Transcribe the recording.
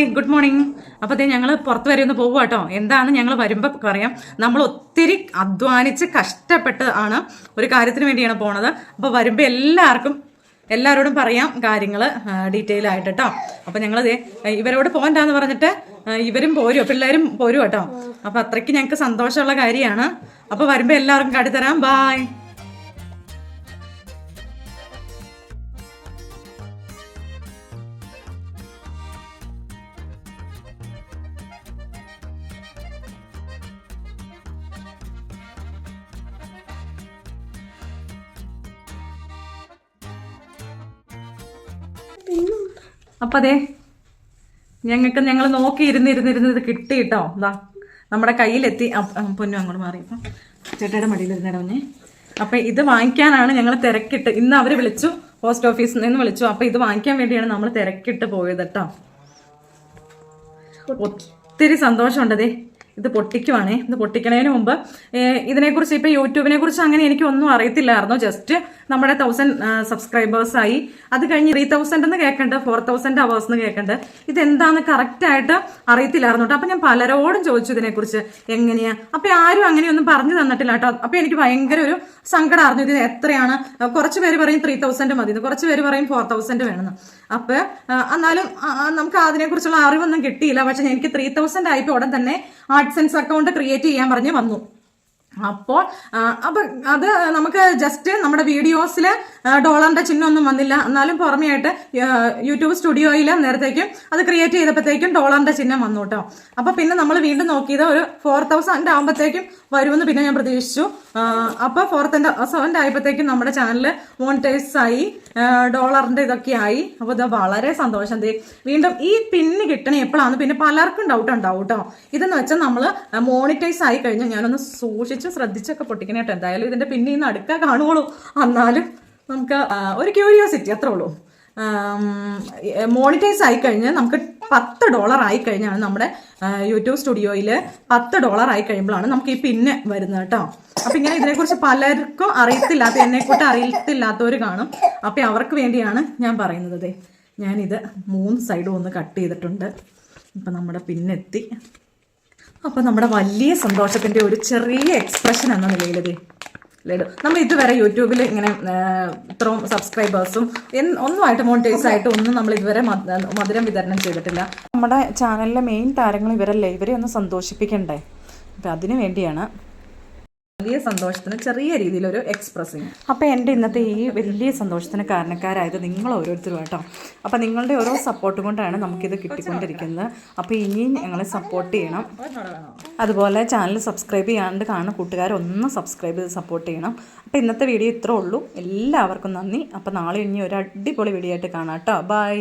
Hi good morning. അപ്പോൾ അതേ ഞങ്ങൾ പുറത്ത് വരെ ഒന്ന് പോകുക കേട്ടോ എന്താണ് ഞങ്ങൾ വരുമ്പോൾ പറയാം. നമ്മൾ ഒത്തിരി അധ്വാനിച്ച് കഷ്ടപ്പെട്ട് ആണ് ഒരു കാര്യത്തിന് വേണ്ടിയാണ് പോണത്. അപ്പോൾ വരുമ്പോൾ എല്ലാവർക്കും എല്ലാവരോടും പറയാം കാര്യങ്ങൾ ഡീറ്റെയിൽ ആയിട്ട് കേട്ടോ അപ്പോൾ ഞങ്ങൾ ഇവരോട് പോകണ്ടെന്ന് പറഞ്ഞിട്ട് ഇവരും പോരും. പിള്ളേരും പോരും കേട്ടോ അപ്പോൾ അത്രയ്ക്ക് ഞങ്ങൾക്ക് സന്തോഷമുള്ള കാര്യമാണ്. അപ്പോൾ വരുമ്പോൾ എല്ലാവർക്കും കാട്ടിത്തരാം. ബായ് അപ്പം അതെ ഞങ്ങൾക്ക് ഞങ്ങൾ നോക്കി ഇരുന്നിരുന്നിരുന്ന് ഇത് കിട്ടി കേട്ടോ ഇതാ നമ്മുടെ കയ്യിലെത്തി. പൊന്നു അങ്ങോട്ട് മാറി. അപ്പം ചേട്ടയുടെ മടിയിലിരുന്നിടവഞ്ഞേ അപ്പം ഇത് വാങ്ങിക്കാനാണ് ഞങ്ങൾ തിരക്കിട്ട്. ഇന്ന് അവർ വിളിച്ചു പോസ്റ്റ് ഓഫീസിൽ നിന്ന് വിളിച്ചു. അപ്പം ഇത് വാങ്ങിക്കാൻ വേണ്ടിയാണ് നമ്മൾ തിരക്കിട്ട് പോയത് കേട്ടോ ഒത്തിരി സന്തോഷമുണ്ടതേ ഇത് പൊട്ടിക്കുവാണേ. ഇത് പൊട്ടിക്കണതിന് മുമ്പ് ഇതിനെക്കുറിച്ച് ഇപ്പം യൂട്യൂബിനെ കുറിച്ച് അങ്ങനെ എനിക്ക് ഒന്നും അറിയത്തില്ലായിരുന്നു. ജസ്റ്റ് നമ്മുടെ തൗസൻഡ് സബ്സ്ക്രൈബേഴ്സായി അത് കഴിഞ്ഞ് ത്രീ തൗസൻഡ് എന്ന് കേൾക്കണ്ട് ഫോർ തൗസൻഡ് അവേഴ്സ് എന്ന് കേൾക്കണ്ട് ഇതെന്താന്ന് കറക്റ്റ് ആയിട്ട് അറിയത്തില്ലായിരുന്നു കേട്ടോ. അപ്പം ഞാൻ പലരോടും ചോദിച്ചു ഇതിനെക്കുറിച്ച്. എങ്ങനെയാ? അപ്പം ആരും അങ്ങനെയൊന്നും പറഞ്ഞു തന്നിട്ടില്ല കേട്ടോ. അപ്പം എനിക്ക് ഭയങ്കര ഒരു സങ്കടമായിരുന്നു ഇത് എത്രയാണ്? കുറച്ച് പേര് പറയും ത്രീ തൗസൻഡ് മതി കുറച്ച് പേര് പറയും ഫോർ തൗസൻഡ് വേണമെന്ന്. അപ്പോൾ ആ, എന്നാലും ആ, ആ, നമുക്ക് അതിനെക്കുറിച്ചുള്ള അറിവൊന്നും കിട്ടിയില്ല. പക്ഷെ എനിക്ക് ത്രീ തൗസൻഡ് ആയപ്പോൾ ഉടൻ തന്നെ ആഡ്സെൻസ് അക്കൗണ്ട് ക്രിയേറ്റ് ചെയ്യാൻ പറഞ്ഞ് വന്നു. അപ്പോൾ അപ്പം അത് നമുക്ക് ജസ്റ്റ് നമ്മുടെ വീഡിയോസിൽ ഡോളറിന്റെ ചിഹ്നം ഒന്നും വന്നില്ല. എന്നാലും പുറമെയായിട്ട് യൂട്യൂബ് സ്റ്റുഡിയോയിൽ നേരത്തേക്കും അത് ക്രിയേറ്റ് ചെയ്തപ്പോഴത്തേക്കും ഡോളറിന്റെ ചിഹ്നം വന്നു കേട്ടോ. അപ്പൊ പിന്നെ നമ്മൾ വീണ്ടും നോക്കിയത് ഒരു ഫോർ തൗസൻഡ് ആകുമ്പോഴത്തേക്കും വരുമെന്ന് പിന്നെ ഞാൻ പ്രതീക്ഷിച്ചു. അപ്പോൾ അപ്പൊ ഫോർ തൗസൻഡ് ആയപ്പോഴത്തേക്കും നമ്മുടെ ചാനൽ മോണിറ്റൈസ് ആയി. ഡോളറിന്റെ ഇതൊക്കെ ആയി. അപ്പോൾ ഇത് വളരെ സന്തോഷം. വീണ്ടും ഈ പിന്ന് കിട്ടണ എപ്പോഴാണ് പിന്നെ പലർക്കും ഡൗട്ട് ഉണ്ടാവും കേട്ടോ ഇതെന്ന് വെച്ചാൽ നമ്മൾ മോണിറ്റൈസ് ആയി കഴിഞ്ഞാൽ ഞാനൊന്ന് സൂക്ഷിച്ച് ശ്രദ്ധിച്ചൊക്കെ പൊട്ടിക്കണേ കേട്ടോ എന്തായാലും ഇതിന്റെ പിന്നെ ഇന്ന് അടുക്ക കാണുകയുള്ളൂ എന്നാലും നമുക്ക് ഒരു ക്യൂരിയോസിറ്റി അത്രേ ഉള്ളൂ. മോണിറ്റൈസ് ആയി കഴിഞ്ഞാൽ നമുക്ക് പത്ത് ഡോളർ ആയി കഴിഞ്ഞാണ് നമ്മുടെ യൂട്യൂബ് സ്റ്റുഡിയോയിൽ പത്ത് ഡോളർ ആയി കഴിയുമ്പോഴാണ് നമുക്ക് ഈ പിന്നെ വരുന്നത് കേട്ടോ. അപ്പൊ ഇങ്ങനെ ഇതിനെക്കുറിച്ച് പലർക്കും അറിയത്തില്ലാത്ത എന്നെ കൂട്ട് അറിയത്തില്ലാത്തവർ കാണും. അപ്പൊ അവർക്ക് വേണ്ടിയാണ് ഞാൻ പറയുന്നത് ദേ. ഞാനിത് മൂന്ന് സൈഡും ഒന്ന് കട്ട് ചെയ്തിട്ടുണ്ട്. ഇപ്പം നമ്മുടെ പിന്നെത്തി. അപ്പോൾ നമ്മുടെ വലിയ സന്തോഷത്തിന്റെ ഒരു ചെറിയ എക്സ്പ്രഷൻ എന്ന നിലയിലതേ ലഡു. നമ്മൾ ഇതുവരെ യൂട്യൂബിൽ ഇങ്ങനെ ഇത്രയും സബ്സ്ക്രൈബേഴ്സും ഒന്നുമായിട്ട് മോണിറ്റൈസ് ആയിട്ട് ഒന്നും നമ്മൾ ഇതുവരെ മധുരം വിതരണം ചെയ്തിട്ടില്ല. നമ്മുടെ ചാനലിലെ മെയിൻ താരങ്ങൾ ഇവരല്ലേ? ഇവരെ ഒന്ന് സന്തോഷിപ്പിക്കണ്ടേ? അപ്പം അതിനു വേണ്ടിയാണ് വലിയ സന്തോഷത്തിന് ചെറിയ രീതിയിൽ ഒരു എക്സ്പ്രസ്സിങ് അപ്പോൾ എന്റെ ഇന്നത്തെ ഈ വലിയ സന്തോഷത്തിന് കാരണക്കാരായത് നിങ്ങൾ ഓരോരുത്തരും കേട്ടോ അപ്പോൾ നിങ്ങളുടെ ഓരോ സപ്പോർട്ട് കൊണ്ടാണ് നമുക്കിത് കിട്ടിക്കൊണ്ടിരിക്കുന്നത്. അപ്പോൾ ഇനിയും ഞങ്ങളെ സപ്പോർട്ട് ചെയ്യണം. അതുപോലെ ചാനൽ സബ്സ്ക്രൈബ് ചെയ്യാണ്ട് കാണുന്ന കൂട്ടുകാരൊന്ന് സബ്സ്ക്രൈബ് ചെയ്ത് സപ്പോർട്ട് ചെയ്യണം. അപ്പോൾ ഇന്നത്തെ വീഡിയോ ഇത്രേ ഉള്ളൂ. എല്ലാവർക്കും നന്ദി. അപ്പോൾ നാളെ ഇനി ഒരു അടിപൊളി വീഡിയോ ആയിട്ട് കാണാം കേട്ടോ ബൈ